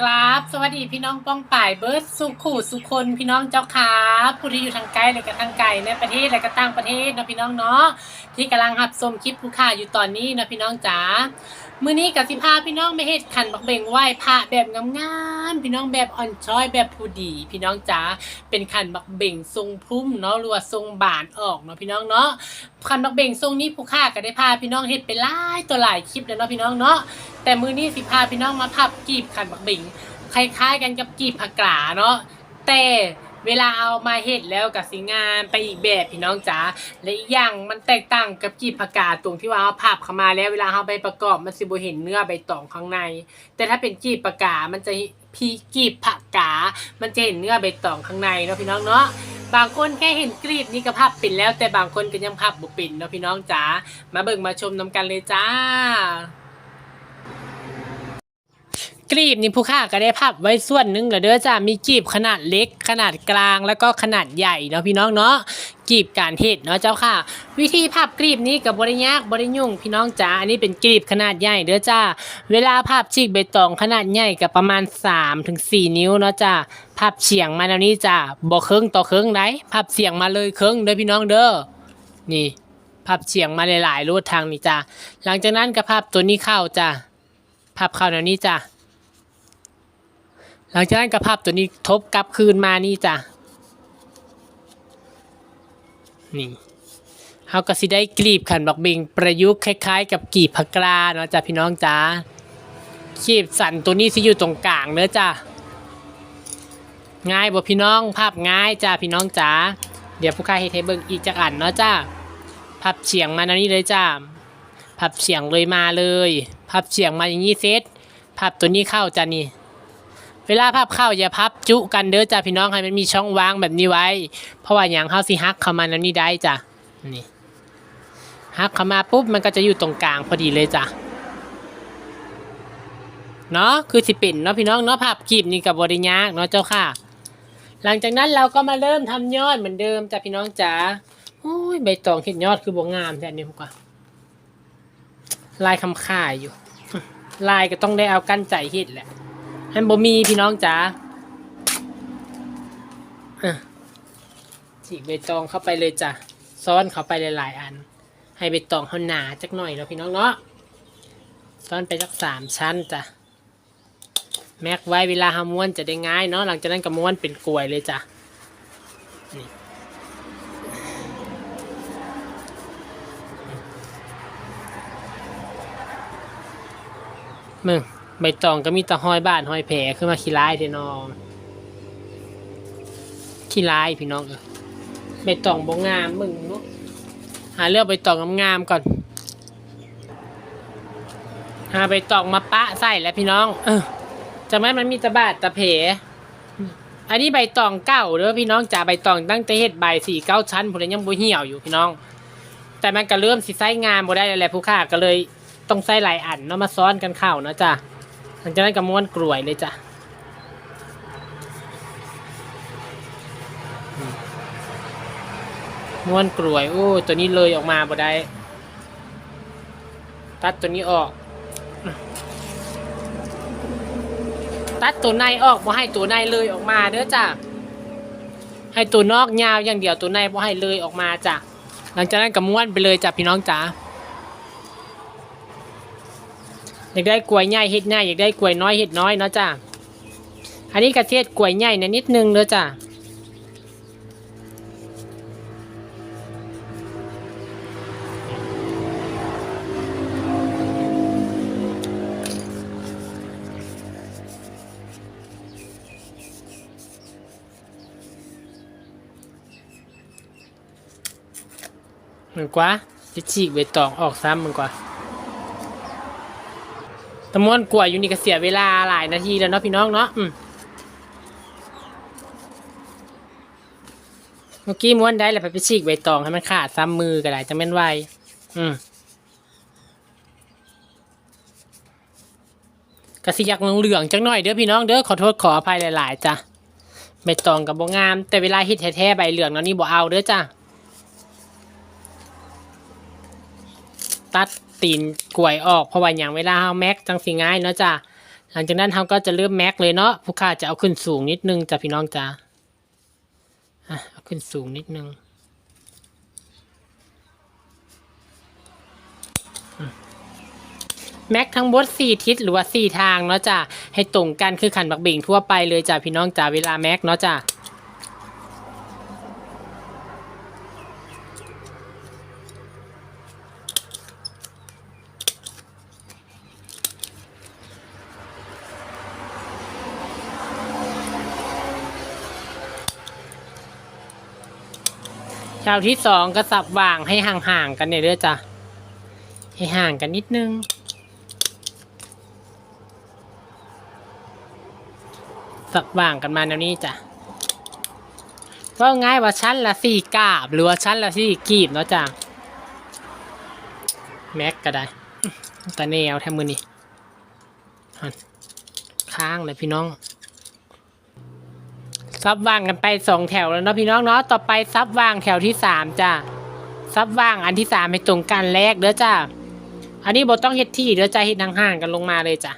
ครับสวัสดีพี่น้องป้องป่ายเบิร์ดสุขุสุคนพี่น้องเจ้าขาผู้ที่อยู่ทางไกลและก็ทางไกลในประเทศและก็ต่างประเทศนะพี่น้องเนาะที่กำลังหับชมคลิปผู้ค่าอยู่ตอนนี้นะพี่น้องจ๋า มื้อนี้กับสิพาพี่น้องไปเฮ็ดขันบักเบ่งไหว้พระแบบงามๆพี่น้องแบบอ่อนช้อยแบบผู้ดี พี่น้องจ๋าเป็นขันบักเบ่งทรงพุ่มเนาะหรือว่าทรงบานออกเนาะพี่น้องเนาะขันบักเบ่งทรงนี้ผู้ค่าก็ได้พาพี่น้องเฮ็ดไปหลายตัวหลายคลิปแล้วเนาะพี่น้องเนาะแต่มือนี้สิพาพี่น้องมาพับกีบขันบักเบิงคล้ายๆกันกับกีบผักกาเนาะแต่ เวลาเอามาเฮ็ดแล้วกับสิงานไปอีกแบบพี่น้องจ๋าและอีกอย่างมันแตกต่างกับกีบผักกาดตรงที่ว่าเอาพับเข้ามาแล้วเวลาเอาไปประกอบมันสิบ่เห็นเนื้อใบตองข้างใน แต่ถ้าเป็นกีบผักกาดมันจะพีกีบผักกา มันจะเห็นเนื้อใบตองข้างในเนาะพี่น้องเนาะบางคนแค่เห็นกรีบนี่ก็พับเป็นแล้วแต่บางคนก็ยังพับบ่เป็นเนาะพี่น้องจ๋ามาเบิ่งมาชมนำกันเลยจ้า กรีบนี่ผู้ค่าก็ได้พับไว้ส่วนหนึ่งแล้วเด้อจ้ามีกรีบขนาดเล็ก ขนาดกลางแล้วก็ขนาดใหญ่เนาะพี่น้องเนาะกรีบการเทศเนาะเจ้าค่ะ วิธีพับกรีบนี้กับบริยากบริยุ่งพี่น้องจ๋าอันนี้เป็นกรีบขนาดใหญ่เด้อจ้าเวลาพับชีกใบตองขนาดใหญ่กับประมาณ3ถึง4นิ้วเนาะจ้าพับเฉียงมาแนวนี้จ้าบ่เครื่องต่อเครื่องไหนพับเฉียงมาเลยเครื่องเด้อพี่น้องเด้อนี่พับเฉียงมาหลายๆรูทางนี่จ้าหลังจากนั้นก็พับตัวนี้เข้าจ้าพับเข้าแนวนี้จ้า หลังจากนั้นกระพับตัวนี้ทบกลับคืนมานี่จ้ะนี่เขาก็สิได้กลีบขันบักเบงประยุกต์คล้ายๆ กับกลีบผักกลาเนาะจ้ะพี่น้องจ้าขีบสันตัวนี้สิอยู่ตรงกลางเนื้อจ้ะง่ายบ่พี่น้องภาพง่ายจ้ะพี่น้องจ้าเดี๋ยวผู้ค้าเฮ็ดให้เบิงอีกจักอันเนาะจ้าพับเฉียงมาแนวนี้เลยจ้าพับเฉียงเลยมาเลย พับเฉียงมาอย่างนี้เซตพับตัวนี้เข้าจ้ะนี่ เวลาพับเข้าอย่าพับจุกันเด้อจ้าพี่น้องให้มันมีช่องว่างแบบนี้ไว้ เพราะว่าอย่างเข้าสิฮักเข้ามาแล้วนี่ได้จ้ะนี่ฮักเข้ามาปุ๊บมันก็จะอยู่ตรงกลางพอดีเลยจ้ะเนาะคือสิเป็นเนาะพี่น้องเนาะพับกีบนี่กับบริยากเนาะเจ้าค่ะ หลังจากนั้นเราก็มาเริ่มทำยอดเหมือนเดิมจ้ะพี่น้องจ๋าโอ้ยใบตองเห็ดยอดคือบวงามแท้นี่ผมกว่า ลายคำข่ายอยู่ ลายก็ต้องได้เอากั้นใจเห็ดแหละ ให้บ่มีพี่น้องจ๋าฉีกใบตองเข้าไปเลยจ้ะ ซ้อนเข้าไปหลายๆอัน ให้ใบตองเขาหนาจักหน่อยแล้วพี่น้องเนาะ ซ้อนไปสักสามชั้นจ้ะ แม็กไว้เวลาหาม้วนจะได้ง่ายเนาะ หลังจากนั้นก็ม้วนเป็นกลวยเลยจ้ะนี่มึง ใบตองก็มีแตะห้อยบ้านห้อยแผลขึ้นมาขี้ร้ายเทนองขี้ร้ายพี่น้องใบตองบงงามมึงเนาะหาเลือกใบตองงามๆก่อนหาใบตองมาปะใส่แล้วพี่น้อง เออจะไม่มันมีตะบาดตะเพอันนี้ใบตองเก้าเด้อพี่น้องจ่าใบตองตั้งแต่เฮ็ดใบสี่เก้าชั้นผมยังบ่เหี่ยวอยู่พี่น้อง แต่มันก็เริ่มสิไส้งามบ่ได้แล้วแหละผู้ค่าก็เลยต้องใส่หลายอันเนาะมาซ้อนกันเข้าเนาะจ้ะ หลังจากนั้นก็ม้วนกลวยเลยจ้ะม้วนกลวยโอ้ตัวนี้เลยออกมาบ่ได้ ตัดตัวนี้ออก ตัดตัวในออกบ่ให้ตัวในเลยออกมาเด้อจ้ะให้ตัวนอกยาวอย่างเดียวตัวในบ่ให้เลยออกมาจ้ะหลังจากนั้นก็ม้วนไปเลยจ้ะพี่น้องจ๋า อยากได้กล้วยใหญ่เห็ดใหญ่อยากได้กล้วยน้อยเห็ดน้อยเนาะจ้าอันนี้กระเทียดกล้วยใหญ่นะนิดนึงเนาะจ้าเหมือนกว่าจะฉีกใบตองออกซ้ำเหมือนกว่า ตะม้วนกล้วอยู่นี่ก็เสียเวลาหลายนาทีแล้วเนาะพี่น้องเนาะเมื่อกี้ม้วนได้แล้วไปไปฉีกใบตองให้มันขาดซ้ำมือก็ได้จะแม่นไวอืมกระสิยักเหลืองจังหน่อยเด้อพี่น้องเด้อขอโทษขออภัยหลายๆจ้ะใบตองกับบงาม แต่เวลาฮิตแท้ๆใบเหลืองเนาะนี่บ่เอาเด้อจ้ะตัด ตีนกล้วยออกเพราะว่าอย่างเวลาเฮาแม็กจังสิง่ายเนาะจ้ะหลังจากนั้นเราก็จะเริ่มแม็กเลยเนาะผู้ค่าจะเอาขึ้นสูงนิดนึงจ้ะพี่น้องจ้าอะเอาขึ้นสูงนิดนึงแม็กทั้งหมดสี่ทิศหรือว่าสี่ทางเนาะจ้ะให้ตรงกันคือขันบักเบ่งทั่วไปเลยจ้ะพี่น้องจ้าเวลาแม็กเนาะจ้ะ แถวที่สองก็สับวางให้ห่างๆกันเนี่ยเด้อจ้ะให้ห่างกันนิดนึง สับวางกันมาแนวนี้จ้ะก็ง่ายว่าชั้นละสี่กาบ หรือว่าชั้นละสี่กีบเนาะจ้ะแม็กก็ได้แต่แนวแทมมือนี่ค้างเลยพี่น้อง ซับว่างกันไปสองแถวแล้วเนาะพี่น้องเนาะต่อไปซับว่างแถวที่สามจ้ะซับว่างอันที่สามให้ตรงกันแรกเด้อจ้ะอันนี้บต้องเฮ็ดที่เด้อจ้ะเฮ็ดห่างๆกันลงมาเลยจ้ะ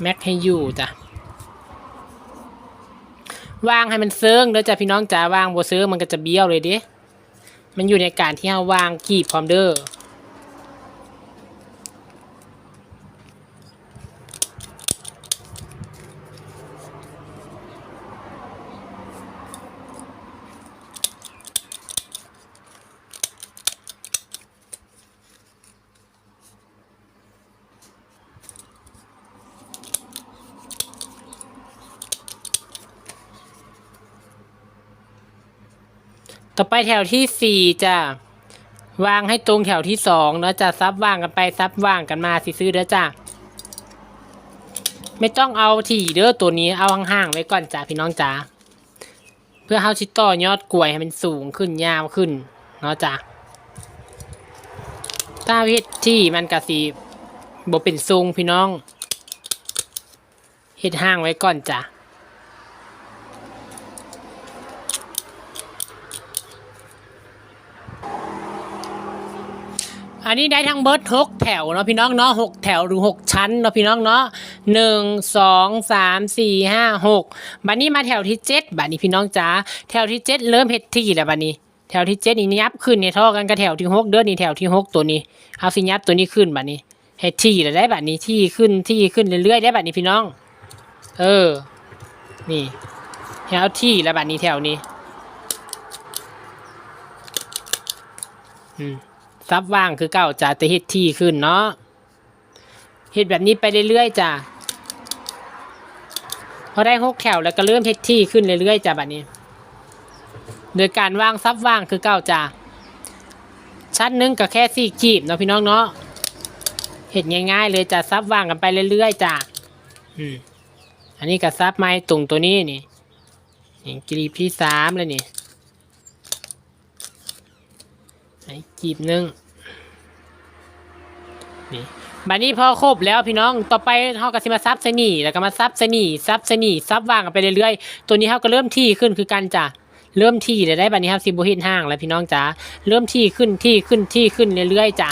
แม็กให้อยู่จ้ะวางให้มันเซิงเด้อจ้ะพี่น้องจ้ะวางบ่เซิงมันก็จะเบี้ยวเลยเด้มันอยู่ในการที่เราวางกีบพร้อมเด้อ ต่อไปแถวที่สี่จ้ะวางให้ตรงแถวที่สองเนาะจะซับว่างกันไปซับว่างกันมาสิซื้อเด้อจ้ะไม่ต้องเอาถี่เด้อตัวนี้เอาห่างๆไว้ก่อนจ้ะพี่น้องจ้าเพื่อเฮาชิต่อยอดกล้วยให้มันสูงขึ้นยาวขึ้นเนาะจ้ะถ้าวิธีมันกะสีบ่เป็นทรงพี่น้องเฮ็ดห่างไว้ก่อนจ้ะ นนี้ได้ทั้งเบิร์ดหกแถวเนาะพี่น้องเนาะหกแถวหรือหกชั้นเนาะพี่น้องเนาะหนึ่งสองสามสี่ห้าหกบัดนี้มาแถวที่เจ็ดบัดนี้พี่น้องจ๋าแถวที่เจ็ดเริ่มเฮ็ดที่แล้วบัดนี้แถวที่เจ็ดนี่ยับขึ้นในท่อกันกับแถวที่หกเด้อนี่แถวที่หกตัวนี้เอาสิยับตัวนี้ขึ้นบัดนี้เฮ็ดที่แล้วได้บัดนี้ที่ขึ้นที่ขึ้นเรื่อยๆได้บัดนี้พี่น้อง เออ นี่แถวที่แล้วบัดนี้แถวนี้อืม ซับว่างคือเก่าจ้ะแต่เฮ็ดที่ขึ้นเนาะเฮ็ดแบบนี้ไปเรื่อยๆจ้ะพอได้หกแถวแล้วก็เริ่มเฮ็ดที่ขึ้นเรื่อยๆจ้ะบัดนี้ โดยการวางซับว่างคือเก่าจ้ะชั้นหนึงก็แค่สี่กีบเนาะพี่น้องเนาะเฮ็ดง่ายๆ เลยจ้ะซับว่างกันไปเรื่อยๆจ้ะอืมอันนี้ก็ซับไม้ตรงตัวนี้นี่นี่กรีบที่สามเลยนี่ ไอ้กีบหนึ่งนี่บัดนี้พอครบแล้วพี่น้อง ต่อไปเขาก็สิมาซับใส่นี่ แล้วก็มาซับใส่นี่ ซับใส่นี่ ซับวางกันไปเรื่อยๆ ตัวนี้เขาก็เริ่มที่ขึ้นคือกันจ้ะ เริ่มที่เลยได้บัดนี้ครับซิบูฮินห้างแล้วพี่น้องจ๋าเริ่มที่ขึ้นที่ขึ้นที่ขึ้นเรื่อยๆจ้ะ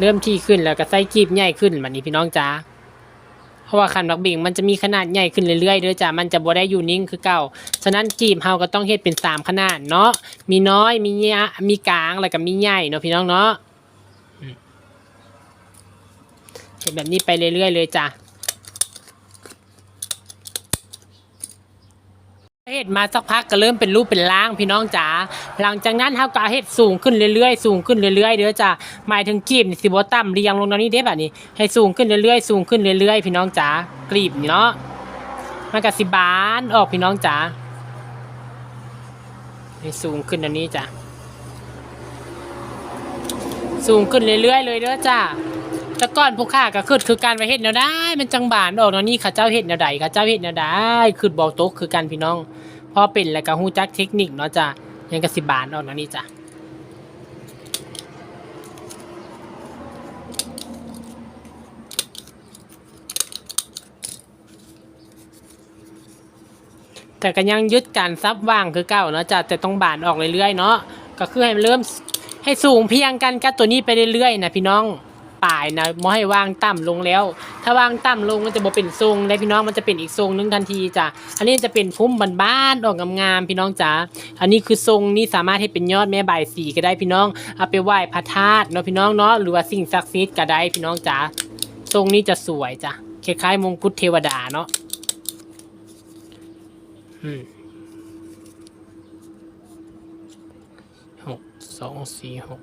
เริ่มที่ขึ้นแล้วก็ใส่กีบใหญ่ขึ้นบัดนี้พี่น้องจ๋า เพราะว่าขันบักบิงมันจะมีขนาดใหญ่ขึ้นเรื่อยๆเด้อจ้ะมันจะบ่ได้อยู่นิ่งคือเก่า ฉะนั้นกีบเฮาก็ต้องเฮ็ดเป็นสามขนาดเนาะ มีน้อย มีเยะมีกลาง แล้วก็มีใหญ่เนาะพี่น้องเนาะเฮ็ดแบบนี้ไปเรื่อยๆเลยจ้ะ เฮ็ดมาสักพักก็เริ่มเป็นรูปเป็นร่างพี่น้องจ๋าหลังจากนั้นเฮาก็เฮ็ดสูงขึ้นเรื่อยๆสูงขึ้นเรื่อยๆเด้อจ้ะหมายถึงกีบนี่สิบ่ต่ำเรียงลงตรงนี้เด้บัดนี้ให้สูงขึ้นเรื่อยๆสูงขึ้นเรื่อยๆ พี่น้องจ๋ากรีบนี่เนาะมันก็สิบานออกพี่น้องจ๋าให้สูงขึ้นอันนี้จ้ะสูงขึ้นเรื่อยๆเลยเด้อจ้า แต่ก่อนผู้ข้าก็คือคือการไปเฮ็ดแนวได้ มันจังบานออกเนาะนี่ข้าเจ้าเฮ็ดแนวใดข้าเจ้าเฮ็ดแนวใดคือบอกตกคือกันพี่น้องพอเป็นแล้วก็ฮู้จักเทคนิคเนาะจ้ะยังก็สิบานออกเนาะนี่จ้ะแต่ก็ยังยึดการซับว่างคือเก่าเนาะจ้ะแต่ต้องบานออกเรื่อยๆเนาะก็คือให้มันเริ่มให้สูงเพียงกันกับตัวนี้ไปเรื่อยๆนะพี่น้อง ปลายนะบ่ให้วางต่ำลงแล้ว ถ้าวางต่ำลงมันจะบ่เป็นทรงเลยพี่น้องมันจะเป็นอีกทรงหนึงทันทีจ้ะอันนี้จะเป็นพุ่มบานๆออกงามๆพี่น้องจ๋าอันนี้คือทรงนี้สามารถให้เป็นยอดแม่ใบายสีก็ได้พี่น้องเอาไปไหว้พระธาตุเนาะพี่น้องเนาะหรือว่าสิ่งศักดิ์สิทธิ์ก็ได้พี่น้องจ๋าทรงนี้จะสวยจ้ะคล้ายๆมงกุฎเทวดาเนาะอืมหกสองสี่หก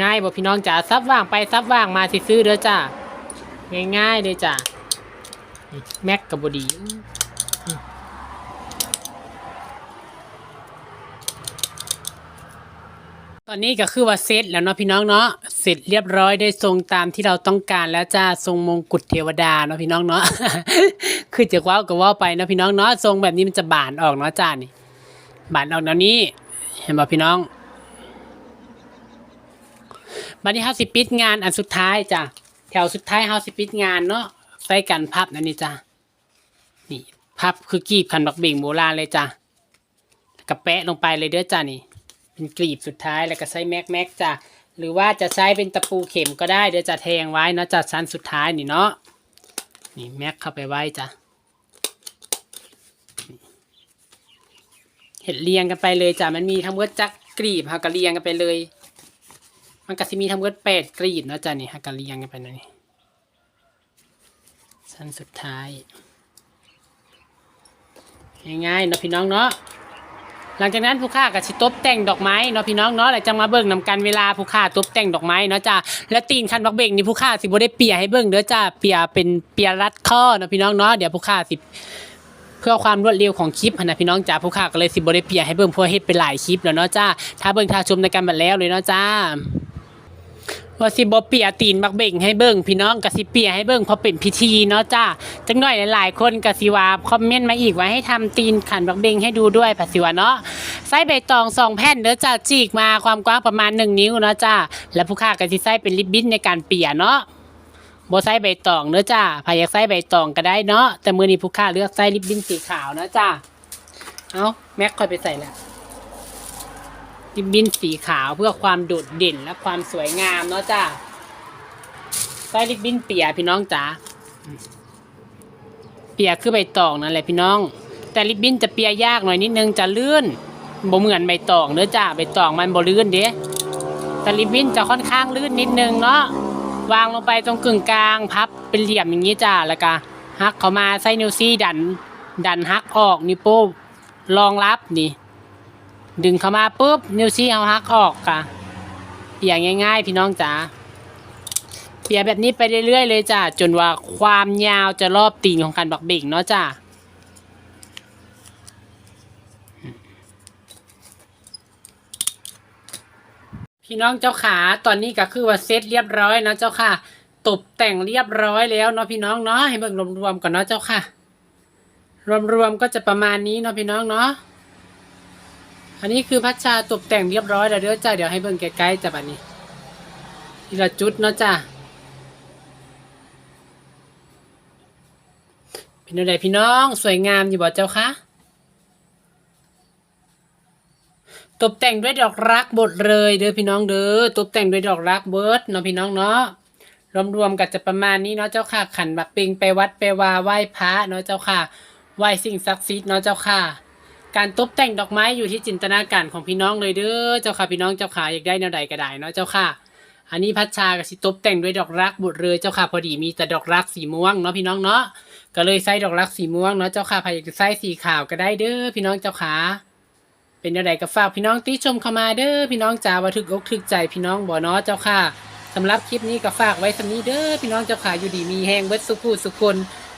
ง่ายบ่พี่น้องจ๋าซับว่างไปซับว่างมาสิซื้อเด้อจ้าง่ายๆเลยจ้าแม็กกับบดีตอนนี้ก็คือว่าเสร็จแล้วเนาะพี่น้องเนาะเสร็จเรียบร้อยได้ทรงตามที่เราต้องการแล้วจ้าทรงมงกุฎเทวดาเนาะพี่น้องเนาะคือจะว้าวก็ว้าไปเนาะพี่น้องเนาะทรงแบบนี้มันจะบานออกเนาะจ้านี่บานออกแนวนี้ เห็นบ่พี่น้อง บัดนี้เฮาสิปิดงานอันสุดท้ายจ้ะแถวสุดท้ายเฮาสิปิดงานเนาะใส่กันพับนั่นนี่จ้ะนี่พับคือกีบขันบักเบ่งโบราณเลยจ้ะแล้วก็แปะลงไปเลยเด้อจ้ะนี่ เป็นกลีบสุดท้ายแล้วก็ใช้แม็กแม็กจ้ะหรือว่าจะใช้เป็นตะปูเข็มก็ได้เดี๋ยวจะแทงไว้เนาะจ้ะชั้นสุดท้ายนี่เนาะนี่แม็กเข้าไปไว้จ้ะเห็ดเรียงกันไปเลยจ้ะมันมีทั้งหมดจักกรีบฮากะเรียงกันไปเลย มันก็สิมีทั้งหมดแปดกรีบเนะจ้ะนี่ฮากะเรียงกันไปนะนี่สั้นสุดท้าย ง่ายๆเนาะพี่น้องเนาะหลังจากนั้นผู้ค่าก็สิตบแต่งดอกไม้เนาะพี่น้องเนาะแล้วจังมาเบิ่งนำกันเวลาผู้ค่าตบแต่งดอกไม้เนาะจ้ะแล้วตีนคันบักเบ่งนี่ผู้ค่าสิบ่ได้เปียให้เบิ่งเด้อจ้ะเปียเป็นเปียรัดข้อเนาะพี่น้องเนาะเดี๋ยวผู้ค่าสิเพื่อความรวดเร็วของคลิปนะพี่น้องจ้าผู้ข่าก็เลยสิบริเปียให้เบิ่งเพื่อเฮ็ดเป็นหลายคลิปแล้วเนาะจ้าถ้าเบิ่งถ้าชมในกันบัดแล้วเลยเนาะจ้า ว่าสิบ่เปียตีนบักเบ่งให้เบิ่งพี่น้องก็สิเปียให้เบิ่งเพราะเป็นพิธีเนาะจ้าจังหน่อยหลายๆ คนก็สิว่าคอมเมนต์มาอีกว่าให้ทำตีนขันบักเบ่งให้ดูด้วยผัดสิว่าเนาะใส่ใบตองสองแผ่นเด้อจ้าจีกมาความกว้างประมาณหนึ่งนิ้วเนาะจ้าแล้วผู้ข่าก็สิใส่เป็นริบบิ้นในการเปียเนาะบ่ใส่ใบตองเด้อจ้าใครอยากใส่ใบตองก็ได้เนาะแต่มือนี้ผู้ค้าเลือกใส่ริบบิ้นสีขาวเนาะจ้าเอาแม็กค่อยไปใส่แล้ว ริบบิ้นสีขาวเพื่อความโดดเด่นและความสวยงามเนาะจ้าใส่ริบบิ้นเปียพี่น้องจ๋าเปียคือใบตองนั่นแหละพี่น้อง แต่ริบบิ้นจะเปียยากหน่อยนิดนึงจะลื่นบ่เหมือนใบตองเด้อจ้าใบตองมันบ่ลื่นเด้แต่ริบบิ้นจะค่อนข้างลื่นนิดนึงเนาะวางลงไปตรงกึ่งกลางพับเป็นเหลี่ยมอย่างนี้จ้าแล้วก็ฮักเข้ามาใส่นิ้วซี่ดัน ดันฮักออกนิ้วโป้รองรับนี่ ดึงเข้ามาปุ๊บ นิ้วซี่เอาฮักออกกะเปียง่ายๆ พี่น้องจ๋าเปียแบบนี้ไปเรื่อยๆเลยจ้าจนว่าความยาวจะรอบตีนของการบักเบ่งเนาะจ้าพี่น้องเจ้าขาตอนนี้ก็คือว่าเซตเรียบร้อยเนาะเจ้าค่ะตกแต่งเรียบร้อยแล้วเนาะพี่น้องเนาะให้เบิ่งรวมๆก่อนเนาะเจ้าค่ะ รวมๆก็จะประมาณนี้เนาะพี่น้องเนาะ อันนี้คือพัชชาตกแต่งเรียบร้อยแล้วเด้อจ้าเดี๋ยวให้เบิ่งใกล้ๆจ้ะบัดนี้ทีละจุดเนาะจ้าเป็นอะไรพี่น้องสวยงามอยู่บ่เจ้าคะตกแต่งด้วยดอกรักบดเลยเด้อพี่น้องเด้อตกแต่งด้วยดอกรักเบิร์ดเนาะพี่น้องเนาะรวมๆกันจะประมาณนี้เนาะเจ้าค่ะขันบักปิงไปวัดไปวาไหว้พระเนาะเจ้าค่ะไหว้สิ่งศักดิ์สิทธิ์เนาะเจ้าค่ะ การตกแต่งดอกไม้อยู่ที่จินตนาการของพี่น้องเลยเด้อเจ้าค่ะพี่น้องเจ้าค่ะอยากได้แนวใดก็ได้เนาะเจ้าค่ะ อันนี้พัชชากับสิตบแต่งด้วยดอกรักบุตรเลยเจ้าค่ะพอดีมีแต่ดอกรักสีม่วงเนาะพี่น้องเนาะก็เลยใส่ดอกรักสีม่วงเนาะเจ้าค่ะใครอยากจะใส่สีขาวก็ได้เด้อพี่น้องเจ้าค่ะเป็นแนวใดก็ฝากพี่น้องติชมเข้ามาเด้อพี่น้องจ๋าว่าถึกอกถึกใจพี่น้องบ่เนาะเจ้าค่ะสำหรับคลิปนี้ก็ฝากไว้สำนี้เด้อพี่น้องเจ้าขาอยู่ดีมีแห้งเบิดสุขูสุขคน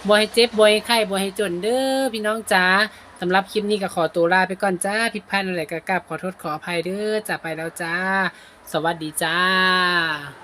บ่ให้เจ็บบ่ให้ไข้บ่ให้จนเด้อพี่น้องจ๋า สำหรับคลิปนี้ก็ขอตัวลาไปก่อนจ้าผิดพลาดอะไรก็กราบขอโทษขออภัยเด้อจ้าไปแล้วจ้า สวัสดีจ้า